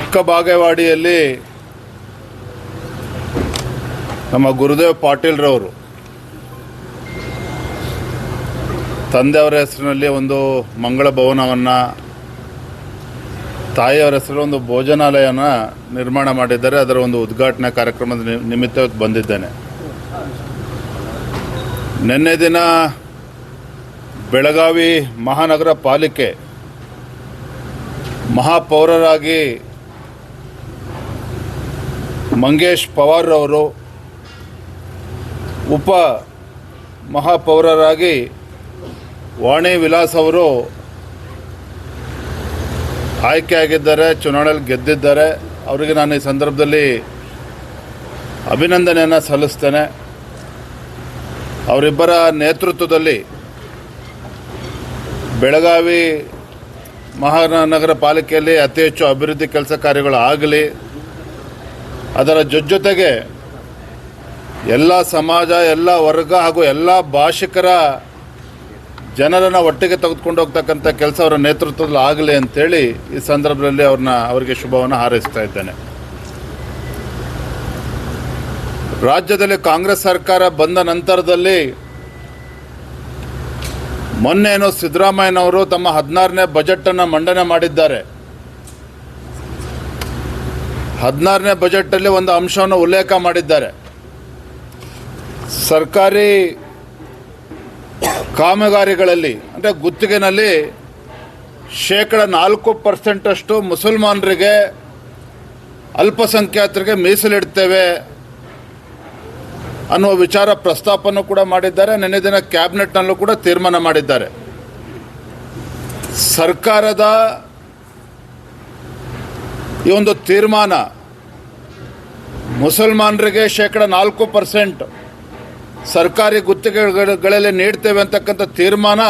ಚಿಕ್ಕಬಾಗೇವಾಡಿಯಲ್ಲಿ ನಮ್ಮ ಗುರುದೇವ್ ಪಾಟೀಲ್ರವರು ತಂದೆಯವರ ಹೆಸರಿನಲ್ಲಿ ಒಂದು ಮಂಗಳ ಭವನವನ್ನು, ತಾಯಿಯವರ ಹೆಸರಲ್ಲಿ ಒಂದು ಭೋಜನಾಲಯನ ನಿರ್ಮಾಣ ಮಾಡಿದ್ದಾರೆ. ಅದರ ಒಂದು ಉದ್ಘಾಟನಾ ಕಾರ್ಯಕ್ರಮದ ನಿಮಿತ್ತ ಬಂದಿದ್ದೇನೆ. ನಿನ್ನೆ ದಿನ ಬೆಳಗಾವಿ ಮಹಾನಗರ ಪಾಲಿಕೆ ಮಹಾಪೌರರಾಗಿ ಮಂಗೇಶ್ ಪವಾರ್ ಅವರು ಉಪ ಮಹಾಪೌರರಾಗಿ ವಾಣಿ ವಿಲಾಸ್ ಅವರು ಆಯ್ಕೆಯಾಗಿದ್ದಾರೆ, ಚುನಾವಣೆಯಲ್ಲಿ ಗೆದ್ದಿದ್ದಾರೆ. ಅವರಿಗೆ ನಾನು ಈ ಸಂದರ್ಭದಲ್ಲಿ ಅಭಿನಂದನೆಯನ್ನು ಸಲ್ಲಿಸ್ತೇನೆ. ಅವರಿಬ್ಬರ ನೇತೃತ್ವದಲ್ಲಿ ಬೆಳಗಾವಿ ಮಹಾನಗರ ಪಾಲಿಕೆಯಲ್ಲಿ ಅತಿ ಹೆಚ್ಚು ಅಭಿವೃದ್ಧಿ ಕೆಲಸ ಕಾರ್ಯಗಳು ಆಗಲಿ, ಅದರ ಜೊತೆಗೆ ಎಲ್ಲ ಸಮಾಜ, ಎಲ್ಲ ವರ್ಗ ಹಾಗೂ ಎಲ್ಲ ಭಾಷಿಕರ ಜನರನ್ನು ಒಟ್ಟಿಗೆ ತೆಗೆದುಕೊಂಡು ಹೋಗ್ತಕ್ಕಂಥ ಕೆಲಸ ಅವರ ನೇತೃತ್ವದಲ್ಲಿ ಆಗಲಿ ಅಂತೇಳಿ ಈ ಸಂದರ್ಭದಲ್ಲಿ ಅವ್ರನ್ನ, ಅವರಿಗೆ ಶುಭವನ್ನು ಹಾರೈಸ್ತಾ ಇದ್ದೇನೆ. ರಾಜ್ಯದಲ್ಲಿ ಕಾಂಗ್ರೆಸ್ ಸರ್ಕಾರ ಬಂದ ನಂತರದಲ್ಲಿ ಮೊನ್ನೆನೋ ಸಿದ್ದರಾಮಯ್ಯನವರು ತಮ್ಮ ಹದಿನಾರನೇ ಬಜೆಟನ್ನು ಮಂಡನೆ ಮಾಡಿದ್ದಾರೆ. ಹದಿನಾರನೇ ಬಜೆಟಲ್ಲಿ ಒಂದು ಅಂಶವನ್ನು ಉಲ್ಲೇಖ ಮಾಡಿದ್ದಾರೆ. ಸರ್ಕಾರಿ ಕಾಮಗಾರಿಗಳಲ್ಲಿ, ಅಂದರೆ ಗುತ್ತಿಗೆನಲ್ಲಿ ಶೇಕಡ ನಾಲ್ಕು ಪರ್ಸೆಂಟಷ್ಟು ಮುಸಲ್ಮಾನರಿಗೆ, ಅಲ್ಪಸಂಖ್ಯಾತರಿಗೆ ಮೀಸಲಿಡ್ತೇವೆ. ಅನ್ನುವ ವಿಚಾರ ಪ್ರಸ್ತಾಪನೂ ಕೂಡ ಮಾಡಿದ್ದಾರೆ. ನಿನ್ನೆ ದಿನ ಕ್ಯಾಬಿನೆಟ್ನಲ್ಲೂ ಕೂಡ ತೀರ್ಮಾನ ಮಾಡಿದ್ದಾರೆ. ಸರ್ಕಾರದ ಈ ಒಂದು ತೀರ್ಮಾನ ಮುಸಲ್ಮಾನರಿಗೆ ಶೇಕಡ ನಾಲ್ಕು ಪರ್ಸೆಂಟ್ ಸರ್ಕಾರಿ ಗುತ್ತಿಗೆಗಳಲ್ಲಿ ನೀಡ್ತೇವೆ ಅಂತಕ್ಕಂಥ ತೀರ್ಮಾನ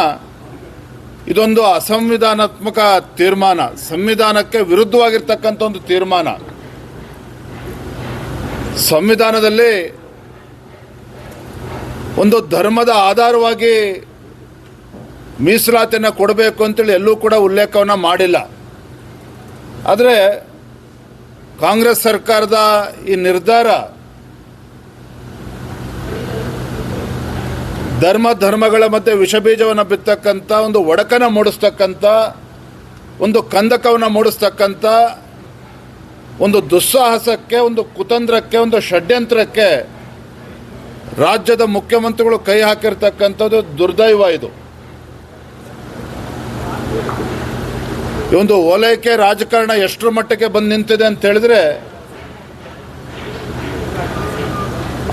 ಇದೊಂದು ಅಸಂವಿಧಾನಾತ್ಮಕ ತೀರ್ಮಾನ. ಸಂವಿಧಾನಕ್ಕೆ ವಿರುದ್ಧವಾಗಿರ್ತಕ್ಕಂಥ ಒಂದು ತೀರ್ಮಾನ. ಸಂವಿಧಾನದಲ್ಲಿ ಒಂದು ಧರ್ಮದ ಆಧಾರವಾಗಿ ಮೀಸಲಾತಿಯನ್ನು ಕೊಡಬೇಕು ಅಂತೇಳಿ ಎಲ್ಲೂ ಕೂಡ ಉಲ್ಲೇಖವನ್ನು ಮಾಡಿಲ್ಲ. ಆದರೆ ಕಾಂಗ್ರೆಸ್ ಸರ್ಕಾರದ ಈ ನಿರ್ಧಾರ ಧರ್ಮ ಧರ್ಮಗಳ ಮಧ್ಯೆ ವಿಷಬೀಜವನ್ನು ಬಿತ್ತಕ್ಕಂಥ ಒಂದು ಒಡಕನ ಮೂಡಿಸ್ತಕ್ಕಂಥ ಒಂದು ಕಂದಕವನ್ನು ಮೂಡಿಸ್ತಕ್ಕಂಥ ಒಂದು ದುಸ್ಸಾಹಸಕ್ಕೆ, ಒಂದು ಕುತಂತ್ರಕ್ಕೆ, ಒಂದು ಷಡ್ಯಂತ್ರಕ್ಕೆ ರಾಜ್ಯದ ಮುಖ್ಯಮಂತ್ರಿಗಳು ಕೈ ಹಾಕಿರ್ತಕ್ಕಂಥದ್ದು ದುರ್ದೈವ ಇದು. ಒಂದು ಓಲೈಕೆ ರಾಜಕಾರಣ ಎಷ್ಟರ ಮಟ್ಟಕ್ಕೆ ಬಂದು ನಿಂತಿದೆ ಅಂತ ಹೇಳಿದ್ರೆ,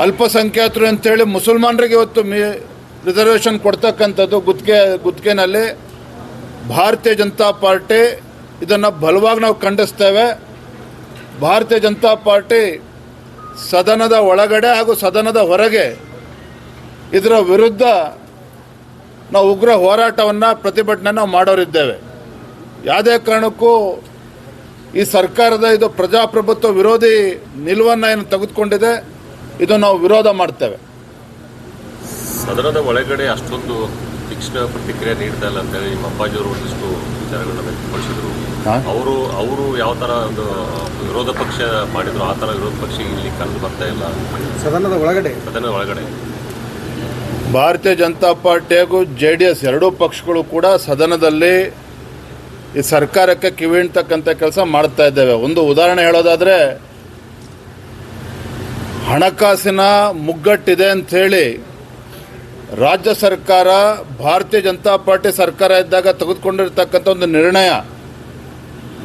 ಅಲ್ಪಸಂಖ್ಯಾತರು ಅಂತೇಳಿ ಮುಸಲ್ಮಾನರಿಗೆ ಇವತ್ತು ರಿಸರ್ವೇಷನ್ ಕೊಡ್ತಕ್ಕಂಥದ್ದು ಗುತ್ತಿಗೆ ಗುತ್ತಿಗೆನಲ್ಲಿ ಭಾರತೀಯ ಜನತಾ ಪಾರ್ಟಿ ಇದನ್ನು ಬಲವಾಗಿ ನಾವು ಖಂಡಿಸ್ತೇವೆ. ಭಾರತೀಯ ಜನತಾ ಪಾರ್ಟಿ ಸದನದ ಒಳಗಡೆ ಹಾಗೂ ಸದನದ ಹೊರಗೆ ಇದರ ವಿರುದ್ಧ ನಾವು ಉಗ್ರ ಹೋರಾಟವನ್ನು ಪ್ರತಿಭಟನೆ ನಾವು ಮಾಡೋರಿದ್ದೇವೆ. ಯಾವುದೇ ಕಾರಣಕ್ಕೂ ಈ ಸರ್ಕಾರದ ಇದು ಪ್ರಜಾಪ್ರಭುತ್ವ ವಿರೋಧಿ ನಿಲುವನ್ನು ಏನು ತೆಗೆದುಕೊಂಡಿದೆ, ಇದು ನಾವು ವಿರೋಧ ಮಾಡ್ತೇವೆ. ಸದನದ ಒಳಗಡೆ ಅಷ್ಟೊಂದು ತೀಕ್ಷ್ಣ ಪ್ರತಿಕ್ರಿಯೆ ನೀಡ್ತಾ ಇಲ್ಲ ಅಂತೇಳಿ ನಿಮ್ಮ ಅಪ್ಪಾಜಿಯವರು ಒಂದಿಷ್ಟು ವಿಚಾರಗಳನ್ನ ವ್ಯಕ್ತಪಡಿಸಿದ್ರು? ಅವರು ಅವರು ಯಾವ ಥರ ಒಂದು ವಿರೋಧ ಪಕ್ಷ ಮಾಡಿದ್ರು ಆ ಥರ ವಿರೋಧ ಪಕ್ಷ ಇಲ್ಲಿ ಕಂಡು ಬರ್ತಾ ಇಲ್ಲ ಸದನದ ಒಳಗಡೆ? ಸದನದ ಒಳಗಡೆ. ಭಾರತೀಯ ಜನತಾ ಪಾರ್ಟಿ ಹಾಗೂ ಜೆ ಡಿ ಎಸ್ ಎರಡೂ ಪಕ್ಷಗಳು ಕೂಡ ಸದನದಲ್ಲಿ ಈ ಸರ್ಕಾರಕ್ಕೆ ಕಿವಿಣ್ತಕ್ಕಂಥ ಕೆಲಸ ಮಾಡ್ತಾ ಇದ್ದೇವೆ. ಒಂದು ಉದಾಹರಣೆ ಹೇಳೋದಾದರೆ ಹಣಕಾಸಿನ ಮುಗ್ಗಟ್ಟಿದೆ ಅಂಥೇಳಿ ರಾಜ್ಯ ಸರ್ಕಾರ, ಭಾರತೀಯ ಜನತಾ ಪಾರ್ಟಿ ಸರ್ಕಾರ ಇದ್ದಾಗ ತೆಗೆದುಕೊಂಡಿರ್ತಕ್ಕಂಥ ಒಂದು ನಿರ್ಣಯ,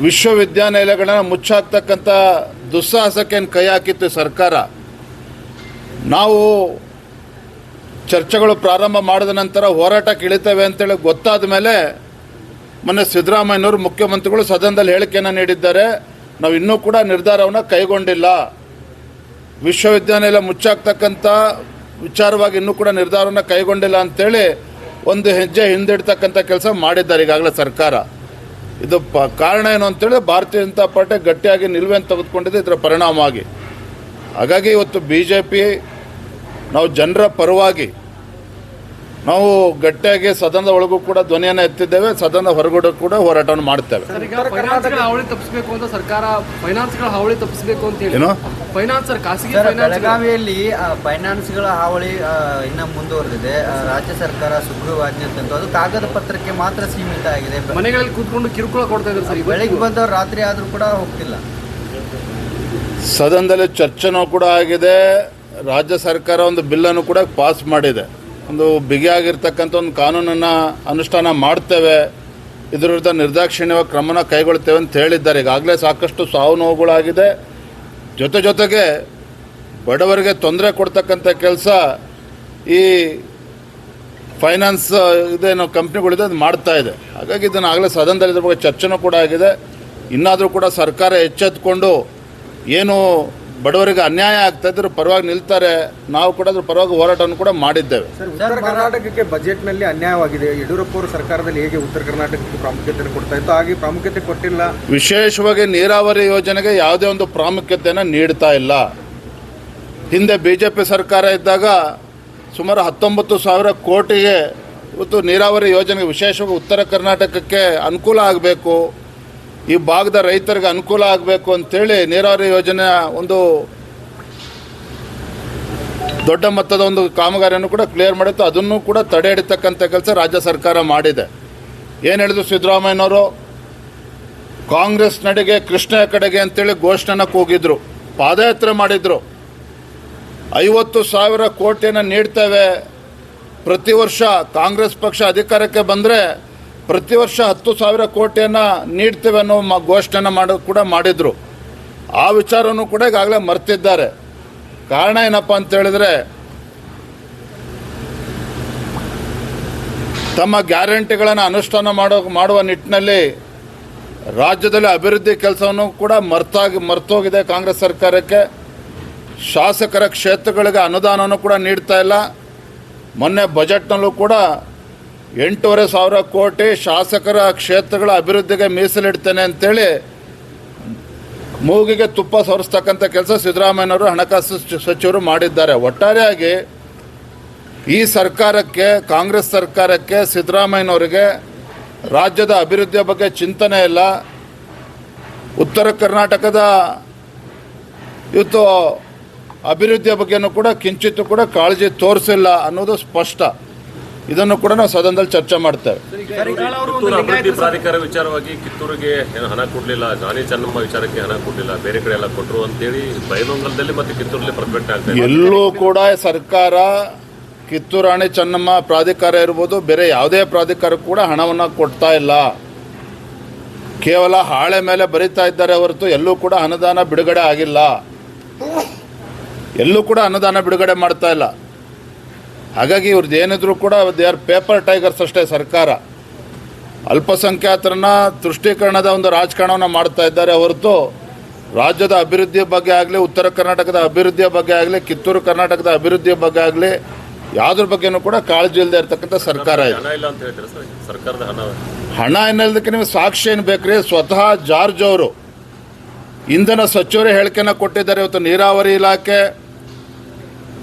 ವಿಶ್ವವಿದ್ಯಾನಿಲಯಗಳನ್ನು ಮುಚ್ಚಾಕ್ತಕ್ಕಂಥ ದುಸ್ಸಾಹಸಕ್ಕೆ ಏನು ಕೈ ಹಾಕಿತ್ತು ಸರ್ಕಾರ. ನಾವು ಚರ್ಚೆಗಳು ಪ್ರಾರಂಭ ಮಾಡಿದ ನಂತರ ಹೋರಾಟಕ್ಕೆ ಇಳಿತೇವೆ ಅಂತೇಳಿ ಗೊತ್ತಾದ ಮೇಲೆ ಮೊನ್ನೆ ಸಿದ್ದರಾಮಯ್ಯನವರು ಮುಖ್ಯಮಂತ್ರಿಗಳು ಸದನದಲ್ಲಿ ಹೇಳಿಕೆಯನ್ನು ನೀಡಿದ್ದಾರೆ. ನಾವು ಇನ್ನೂ ಕೂಡ ನಿರ್ಧಾರವನ್ನು ಕೈಗೊಂಡಿಲ್ಲ. ವಿಶ್ವವಿದ್ಯಾನಿಲಯ ಮುಚ್ಚಾಕ್ತಕ್ಕಂಥ ವಿಚಾರವಾಗಿ ಇನ್ನೂ ಕೂಡ ನಿರ್ಧಾರವನ್ನು ಕೈಗೊಂಡಿಲ್ಲ ಅಂತೇಳಿ ಒಂದು ಹೆಜ್ಜೆ ಹಿಂದಿಡ್ತಕ್ಕಂಥ ಕೆಲಸ ಮಾಡಿದ್ದಾರೆ ಈಗಾಗಲೇ ಸರ್ಕಾರ. ಇದು ಪ ಕಾರಣ ಏನು ಅಂತೇಳಿ ಭಾರತೀಯ ಜನತಾ ಪಾರ್ಟಿ ಗಟ್ಟಿಯಾಗಿ ನಿಲುವೆಯನ್ನು ತೆಗೆದುಕೊಂಡಿದೆ ಇದರ ಪರಿಣಾಮವಾಗಿ. ಹಾಗಾಗಿ ಇವತ್ತು ಬಿ ಜೆ ಪಿ ನಾವು ಜನರ ಪರವಾಗಿ ನಾವು ಗಟ್ಟಿಯಾಗಿ ಸದನದ ಒಳಗೂ ಕೂಡ ಧ್ವನಿಯನ್ನು ಎತ್ತಿದ್ದೇವೆ ಸದನದ ಹೊರಗಡೆ ಕೂಡ ಹೋರಾಟವನ್ನು ಮಾಡ್ತೇವೆ ಹಾವಳಿ ತಪ್ಪಿಸಬೇಕು ಅಂತ ಸರ್ಕಾರ ಫೈನಾನ್ಸ್ಗಳ ಹಾವಳಿ ತಪ್ಪಿಸಬೇಕು ಅಂತ ಹೇಳಿ? ಫೈನಾನ್ಸ್ ಸರ್ ಖಾಸಗಿ ಫೈನಾನ್ಸ್ ಬೆಳಗಾವಿಯಲ್ಲಿ ಆ, ಫೈನಾನ್ಸ್ಗಳ ಹಾವಳಿ ಇನ್ನ ಮುಂದುವರೆದಿದೆ. ರಾಜ್ಯ ಸರ್ಕಾರ ಸುಗ್ರೀವಾಜ್ಞೆ ತಂತು. ಅದು ಕಾಗದ ಪತ್ರಕ್ಕೆ ಮಾತ್ರ ಸೀಮಿತ ಆಗಿದೆ. ಮನೆಗಳಲ್ಲಿ ಕೂತ್ಕೊಂಡು ಕಿರುಕುಳ ಕೊಡ್ತಾ ಇದ್ದಾರೆ ಸರ್ ಬೆಳಿಗ್ಗೆ ಬಂದವ್ರು ರಾತ್ರಿ ಆದ್ರೂ ಕೂಡ ಹೋಗ್ತಿಲ್ಲ. ಸದನದಲ್ಲಿ ಚರ್ಚೆನೂ ಕೂಡ ಆಗಿದೆ. ರಾಜ್ಯ ಸರ್ಕಾರ ಒಂದು ಬಿಲ್ಲನ್ನು ಕೂಡ ಪಾಸ್ ಮಾಡಿದೆ. ಒಂದು ಬಿಗಿಯಾಗಿರ್ತಕ್ಕಂಥ ಒಂದು ಕಾನೂನನ್ನು ಅನುಷ್ಠಾನ ಮಾಡ್ತೇವೆ. ಇದರ ವಿರುದ್ಧ ನಿರ್ದಾಕ್ಷಿಣ್ಯವಾಗಿ ಕ್ರಮನ ಕೈಗೊಳ್ತೇವೆ ಅಂತ ಹೇಳಿದ್ದಾರೆ. ಈಗಾಗಲೇ ಸಾಕಷ್ಟು ಸಾವು ನೋವುಗಳಾಗಿದೆ. ಜೊತೆ ಜೊತೆಗೆ ಬಡವರಿಗೆ ತೊಂದರೆ ಕೊಡ್ತಕ್ಕಂಥ ಕೆಲಸ ಈ ಫೈನಾನ್ಸ್, ಇದೇನು ಕಂಪ್ನಿಗಳಿದೆ ಅದು ಮಾಡ್ತಾ ಇದೆ. ಹಾಗಾಗಿ ಇದನ್ನು ಆಗಲೇ ಸದನದಲ್ಲಿ ಇದ್ರ ಬಗ್ಗೆ ಚರ್ಚೆನೂ ಕೂಡ ಆಗಿದೆ. ಇನ್ನಾದರೂ ಕೂಡ ಸರ್ಕಾರ ಎಚ್ಚೆತ್ಕೊಂಡು ಏನು ಬಡವರಿಗೆ ಅನ್ಯಾಯ ಆಗ್ತಾ ಇದ್ರ ಪರವಾಗಿ ನಿಲ್ತಾರೆ. ನಾವು ಕೂಡ ಅದ್ರ ಪರವಾಗಿ ಹೋರಾಟವನ್ನು ಕೂಡ ಮಾಡಿದ್ದೇವೆ. ಉತ್ತರ ಕರ್ನಾಟಕಕ್ಕೆ ಬಜೆಟ್ನಲ್ಲಿ ಅನ್ಯಾಯವಾಗಿದೆ. ಯಡಿಯೂರಪ್ಪ ಅವರು ಸರ್ಕಾರದಲ್ಲಿ ಹೇಗೆ ಉತ್ತರ ಕರ್ನಾಟಕಕ್ಕೆ ಪ್ರಾಮುಖ್ಯತೆ ಕೊಡ್ತಾ ಇತ್ತು? ಹಾಗೆ ಪ್ರಾಮುಖ್ಯತೆ ಕೊಟ್ಟಿಲ್ಲ. ವಿಶೇಷವಾಗಿ ನೀರಾವರಿ ಯೋಜನೆಗೆ ಯಾವುದೇ ಒಂದು ಪ್ರಾಮುಖ್ಯತೆಯನ್ನು ನೀಡ್ತಾ ಇಲ್ಲ. ಹಿಂದೆ ಬಿ ಜೆ ಪಿ ಸರ್ಕಾರ ಇದ್ದಾಗ ಸುಮಾರು ಹತ್ತೊಂಬತ್ತು ಸಾವಿರ ಕೋಟಿಗೆ ಇವತ್ತು ನೀರಾವರಿ ಯೋಜನೆಗೆ ವಿಶೇಷವಾಗಿ ಉತ್ತರ ಕರ್ನಾಟಕಕ್ಕೆ ಅನುಕೂಲ ಆಗಬೇಕು. ಈ ಭಾಗದ ರೈತರಿಗೆ ಅನುಕೂಲ ಆಗಬೇಕು ಅಂತೇಳಿ ನೀರಾವರಿ ಯೋಜನೆ ಒಂದು ದೊಡ್ಡ ಮೊತ್ತದ ಒಂದು ಕಾಮಗಾರಿಯನ್ನು ಕೂಡ ಕ್ಲಿಯರ್ ಮಾಡಿತ್ತು. ಅದನ್ನು ಕೂಡ ತಡೆ ಹಿಡಿತಕ್ಕಂಥ ಕೆಲಸ ರಾಜ್ಯ ಸರ್ಕಾರ ಮಾಡಿದೆ. ಏನು ಹೇಳಿದ್ರು ಸಿದ್ದರಾಮಯ್ಯನವರು? ಕಾಂಗ್ರೆಸ್ ನಡೆಗೆ, ಕೃಷ್ಣ ಕಡೆಗೆ ಅಂತೇಳಿ ಘೋಷಣೆನ ಕೂಗಿದ್ರು ಪಾದಯಾತ್ರೆ ಮಾಡಿದ್ರು. ಐವತ್ತು ಸಾವಿರ ಕೋಟಿಯನ್ನು ನೀಡ್ತೇವೆ. ಪ್ರತಿ ವರ್ಷ ಕಾಂಗ್ರೆಸ್ ಪಕ್ಷ ಅಧಿಕಾರಕ್ಕೆ ಬಂದರೆ ಪ್ರತಿ ವರ್ಷ ಹತ್ತು ಸಾವಿರ ಕೋಟಿಯನ್ನು ನೀಡ್ತೇವೆ ಅನ್ನೋ ಮ ಘೋಷಣೆಯನ್ನು ಮಾಡೋ, ಕೂಡ ಮಾಡಿದರು. ಆ ವಿಚಾರವನ್ನು ಕೂಡ ಈಗಾಗಲೇ ಮರ್ತಿದ್ದಾರೆ. ಕಾರಣ ಏನಪ್ಪ ಅಂತ ಹೇಳಿದ್ರೆ, ತಮ್ಮ ಗ್ಯಾರಂಟಿಗಳನ್ನು ಅನುಷ್ಠಾನ ಮಾಡೋ, ಮಾಡುವ ನಿಟ್ಟಿನಲ್ಲಿ ರಾಜ್ಯದಲ್ಲಿ ಅಭಿವೃದ್ಧಿ ಕೆಲಸವನ್ನು ಕೂಡ ಮರ್ತಾಗಿ, ಮರ್ತೋಗಿದೆ ಕಾಂಗ್ರೆಸ್ ಸರ್ಕಾರಕ್ಕೆ. ಶಾಸಕರ ಕ್ಷೇತ್ರಗಳಿಗೆ ಅನುದಾನವನ್ನು ಕೂಡ ನೀಡ್ತಾ ಇಲ್ಲ. ಮೊನ್ನೆ ಬಜೆಟ್ನಲ್ಲೂ ಕೂಡ ಎಂಟೂವರೆ ಸಾವಿರ ಕೋಟಿ ಶಾಸಕರ ಕ್ಷೇತ್ರಗಳ ಅಭಿವೃದ್ಧಿಗೆ ಮೀಸಲಿಡ್ತೇನೆ ಅಂತೇಳಿ ಮೂಗಿಗೆ ತುಪ್ಪ ಸೋರಿಸ್ತಕ್ಕಂಥ ಕೆಲಸ ಸಿದ್ದರಾಮಯ್ಯನವರು ಹಣಕಾಸು ಸಚಿವರು ಮಾಡಿದ್ದಾರೆ. ಒಟ್ಟಾರೆಯಾಗಿ ಈ ಸರ್ಕಾರಕ್ಕೆ, ಕಾಂಗ್ರೆಸ್ ಸರ್ಕಾರಕ್ಕೆ ಸಿದ್ದರಾಮಯ್ಯನವರಿಗೆ ರಾಜ್ಯದ ಅಭಿವೃದ್ಧಿಯ ಬಗ್ಗೆ ಚಿಂತನೆ ಇಲ್ಲ. ಉತ್ತರ ಕರ್ನಾಟಕದ ಇವತ್ತು ಅಭಿವೃದ್ಧಿಯ ಬಗ್ಗೆನೂ ಕೂಡ ಕಿಂಚಿತ್ತು ಕೂಡ ಕಾಳಜಿ ತೋರಿಸಿಲ್ಲ ಅನ್ನೋದು ಸ್ಪಷ್ಟ. ಇದನ್ನು ಕೂಡ ನಾವು ಸದನದಲ್ಲಿ ಚರ್ಚೆ ಮಾಡ್ತೇವೆ. ಕಿತ್ತೂರು ಅಭಿವೃದ್ಧಿ ಪ್ರಾಧಿಕಾರ ವಿಚಾರವಾಗಿ ಕಿತ್ತೂರಿಗೆ ಏನು ಹಣ ಕೊಡಲಿಲ್ಲ ಜಾನಿ ಚೆನ್ನಮ್ಮ ವಿಚಾರಕ್ಕೆ ಹಣ ಕೊಡಲಿಲ್ಲ ಬೇರೆ ಕಡೆ ಎಲ್ಲ ಕೊಟ್ಟರು ಅಂತೇಳಿ ಬೈಲೊಂಗಲದಲ್ಲಿ ಮತ್ತೆ ಕಿತ್ತೂರಲ್ಲಿ ಪ್ರತಿಭಟನೆ ಆಗ್ತದೆ ಎಲ್ಲೂ ಕೂಡ ಸರ್ಕಾರ ಕಿತ್ತೂರು ರಾಣಿ ಚೆನ್ನಮ್ಮ ಪ್ರಾಧಿಕಾರ ಇರ್ಬೋದು ಬೇರೆ ಯಾವುದೇ ಪ್ರಾಧಿಕಾರ ಕೂಡ ಹಣವನ್ನು ಕೊಡ್ತಾ ಇಲ್ಲ. ಕೇವಲ ಹಾಳೆ ಮೇಲೆ ಬರಿತಾ ಇದ್ದಾರೆ ಹೊರತು ಎಲ್ಲೂ ಕೂಡ ಅನುದಾನ ಬಿಡುಗಡೆ ಆಗಿಲ್ಲ. ಎಲ್ಲೂ ಕೂಡ ಅನುದಾನ ಬಿಡುಗಡೆ ಮಾಡ್ತಾ ಇಲ್ಲ. ಹಾಗಾಗಿ ಇವ್ರದ್ದು ಏನಿದ್ರು ಕೂಡ ದೇ ಆರ್ ಪೇಪರ್ ಟೈಗರ್ಸ್ ಅಷ್ಟೇ ಸರ್ಕಾರ. ಅಲ್ಪಸಂಖ್ಯಾತರನ್ನ ತುಷ್ಟೀಕರಣದ ಒಂದು ರಾಜಕಾರಣವನ್ನು ಮಾಡ್ತಾ ಇದ್ದಾರೆ ಹೊರತು ರಾಜ್ಯದ ಅಭಿವೃದ್ಧಿಯ ಬಗ್ಗೆ ಆಗಲಿ ಉತ್ತರ ಕರ್ನಾಟಕದ ಅಭಿವೃದ್ಧಿಯ ಬಗ್ಗೆ ಆಗಲಿ ಕಿತ್ತೂರು ಕರ್ನಾಟಕದ ಅಭಿವೃದ್ಧಿಯ ಬಗ್ಗೆ ಆಗಲಿ ಯಾವುದ್ರ ಬಗ್ಗೆನೂ ಕೂಡ ಕಾಳಜಿ ಇಲ್ಲದೆ ಇರತಕ್ಕಂಥ ಸರ್ಕಾರ ಇದೆ. ಹಣ ಇಲ್ಲ ಅಂತ ಹೇಳ್ತಾರೆ ಸರ್ ಸರ್ಕಾರದ ಹಣ? ಹಣ ಎನ್ನೋದಕ್ಕೆ ನಿಮಗೆ ಸಾಕ್ಷಿ ಏನು ಬೇಕ್ರಿ? ಸ್ವತಃ ಜಾರ್ಜ್ ಅವರು ಇಂಧನ ಸಚಿವರೇ ಹೇಳಿಕೆನ ಕೊಟ್ಟಿದ್ದಾರೆ. ಇವತ್ತು ನೀರಾವರಿ ಇಲಾಖೆ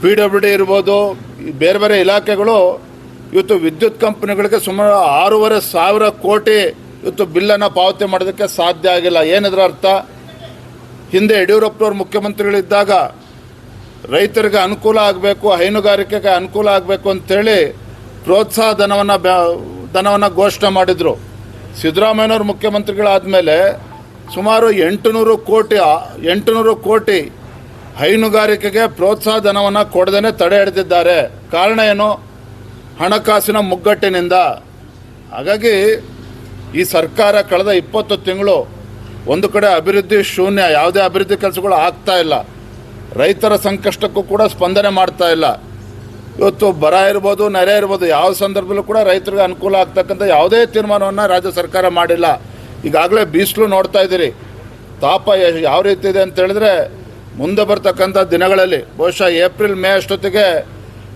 ಪಿ ಡಬ್ಲ್ಯೂ ಡಿ ಇರ್ಬೋದು ಬೇರೆ ಬೇರೆ ಇಲಾಖೆಗಳು ಇವತ್ತು ವಿದ್ಯುತ್ ಕಂಪನಿಗಳಿಗೆ ಸುಮಾರು ಆರೂವರೆ ಸಾವಿರ ಕೋಟಿ ಇವತ್ತು ಬಿಲ್ಲನ್ನು ಪಾವತಿ ಮಾಡೋದಕ್ಕೆ ಸಾಧ್ಯ ಆಗಿಲ್ಲ. ಏನಿದ್ರ ಅರ್ಥ? ಹಿಂದೆ ಯಡಿಯೂರಪ್ಪನವ್ರು ಮುಖ್ಯಮಂತ್ರಿಗಳಿದ್ದಾಗ ರೈತರಿಗೆ ಅನುಕೂಲ ಆಗಬೇಕು, ಹೈನುಗಾರಿಕೆಗೆ ಅನುಕೂಲ ಆಗಬೇಕು ಅಂತೇಳಿ ಪ್ರೋತ್ಸಾಹ ಧನವನ್ನು ಧನವನ್ನು ಘೋಷಣೆ ಮಾಡಿದರು. ಸಿದ್ದರಾಮಯ್ಯನವ್ರು ಮುಖ್ಯಮಂತ್ರಿಗಳಾದಮೇಲೆ ಸುಮಾರು ಎಂಟುನೂರು ಕೋಟಿ ಎಂಟುನೂರು ಕೋಟಿ ಹೈನುಗಾರಿಕೆಗೆ ಪ್ರೋತ್ಸಾಹ ಧನವನ್ನು ಕೊಡದೇ ತಡೆ ಹಿಡಿದಿದ್ದಾರೆ ಕಾರಣ ಏನು? ಹಣಕಾಸಿನ ಮುಗ್ಗಟ್ಟಿನಿಂದ. ಹಾಗಾಗಿ ಈ ಸರ್ಕಾರ ಕಳೆದ ಇಪ್ಪತ್ತು ತಿಂಗಳು ಒಂದು ಕಡೆ ಅಭಿವೃದ್ಧಿ ಶೂನ್ಯ, ಯಾವುದೇ ಅಭಿವೃದ್ಧಿ ಕೆಲಸಗಳು ಆಗ್ತಾ ಇಲ್ಲ. ರೈತರ ಸಂಕಷ್ಟಕ್ಕೂ ಕೂಡ ಸ್ಪಂದನೆ ಮಾಡ್ತಾ ಇಲ್ಲ. ಇವತ್ತು ಬರ ಇರ್ಬೋದು, ನೆರೆ ಇರ್ಬೋದು, ಯಾವ ಸಂದರ್ಭದಲ್ಲೂ ಕೂಡ ರೈತರಿಗೆ ಅನುಕೂಲ ಆಗ್ತಕ್ಕಂಥ ಯಾವುದೇ ತೀರ್ಮಾನವನ್ನು ರಾಜ್ಯ ಸರ್ಕಾರ ಮಾಡಿಲ್ಲ. ಈಗಾಗಲೇ ಬೀಸಲು ನೋಡ್ತಾ ಇದ್ದೀರಿ. ತಾಪ ಯಾವ ರೀತಿ ಇದೆ ಅಂತ ಹೇಳಿದ್ರೆ ಮುಂದೆ ಬರ್ತಕ್ಕಂಥ ದಿನಗಳಲ್ಲಿ, ಬಹುಶಃ ಏಪ್ರಿಲ್, ಮೇ ಅಷ್ಟೊತ್ತಿಗೆ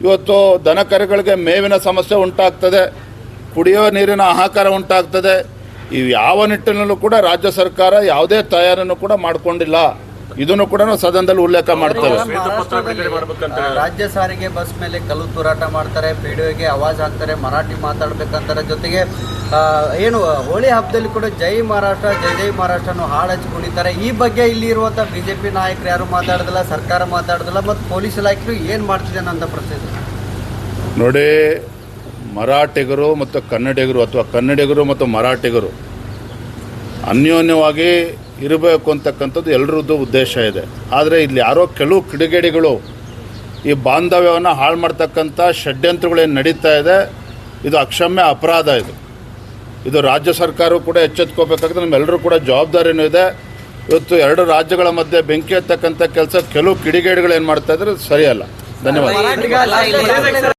ಇವತ್ತು ದನಕರುಗಳಿಗೆ ಮೇವಿನ ಸಮಸ್ಯೆ ಉಂಟಾಗ್ತದೆ, ಕುಡಿಯೋ ನೀರಿನ ಆಹಾಕಾರ ಉಂಟಾಗ್ತದೆ. ಇವು ಯಾವ ನಿಟ್ಟಿನಲ್ಲೂ ಕೂಡ ರಾಜ್ಯ ಸರ್ಕಾರ ಯಾವುದೇ ತಯಾರನ್ನು ಕೂಡ ಮಾಡಿಕೊಂಡಿಲ್ಲ. ಇದನ್ನು ಕೂಡ ಸದನದಲ್ಲಿ ಉಲ್ಲೇಖ ಮಾಡ್ತೇವೆ. ರಾಜ್ಯ ಸಾರಿಗೆ ಬಸ್ ಮೇಲೆ ಕಲ್ಲು ತೂರಾಟ ಮಾಡ್ತಾರೆ ಪಿಡಿಒಗೆ ಆವಾಜ್ ಹಾಕ್ತಾರೆ ಮರಾಠಿ ಮಾತಾಡ್ಬೇಕಂತಾರೆ. ಜೊತೆಗೆ ಏನು ಹೋಳಿ ಹಬ್ಬದಲ್ಲಿ ಕೂಡ ಜೈ ಮಹಾರಾಷ್ಟ್ರ ಜೈ ಜೈ ಮಹಾರಾಷ್ಟ್ರ ಹಾಡಚ್ಚಿ ಕುಣಿತಾರೆ. ಈ ಬಗ್ಗೆ ಇಲ್ಲಿ ಇರುವಂತ ಬಿಜೆಪಿ ನಾಯಕರು ಯಾರು ಮಾತಾಡೋದಿಲ್ಲ ಸರ್ಕಾರ ಮಾತಾಡೋದಿಲ್ಲ ಮತ್ತು ಪೊಲೀಸ್ ಇಲಾಖೆ ಏನು ಮಾಡ್ತಿದೆ ಅನ್ನೋ ಪ್ರಶ್ನೆ ನೋಡಿ ಮರಾಠಿಗರು ಮತ್ತು ಕನ್ನಡಿಗರು ಅಥವಾ ಕನ್ನಡಿಗರು ಮತ್ತು ಮರಾಠಿಗರು ಅನ್ಯೋನ್ಯವಾಗಿ ಇರಬೇಕು ಅಂತಕ್ಕಂಥದ್ದು ಎಲ್ಲರದ್ದು ಉದ್ದೇಶ ಇದೆ. ಆದರೆ ಇಲ್ಲಿ ಯಾರೋ ಕೆಲವು ಕಿಡಿಗೇಡಿಗಳು ಈ ಬಾಂಧವ್ಯವನ್ನು ಹಾಳು ಮಾಡ್ತಕ್ಕಂಥ ಷಡ್ಯಂತ್ರಗಳೇನು ನಡೀತಾ ಇದೆ, ಇದು ಅಕ್ಷಮ್ಯ ಅಪರಾಧ ಇದು. ಇದು ರಾಜ್ಯ ಸರ್ಕಾರವು ಕೂಡ ಎಚ್ಚೆತ್ಕೋಬೇಕಾದ್ರೆ ನಮ್ಮೆಲ್ಲರೂ ಕೂಡ ಜವಾಬ್ದಾರಿನೂ ಇದೆ. ಇವತ್ತು ಎರಡು ರಾಜ್ಯಗಳ ಮಧ್ಯೆ ಬೆಂಕಿ ಎತ್ತಕ್ಕಂಥ ಕೆಲಸ ಕೆಲವು ಕಿಡಿಗೇಡಿಗಳು ಏನು ಮಾಡ್ತಾ ಇದ್ರೆ ಸರಿಯಲ್ಲ. ಧನ್ಯವಾದ.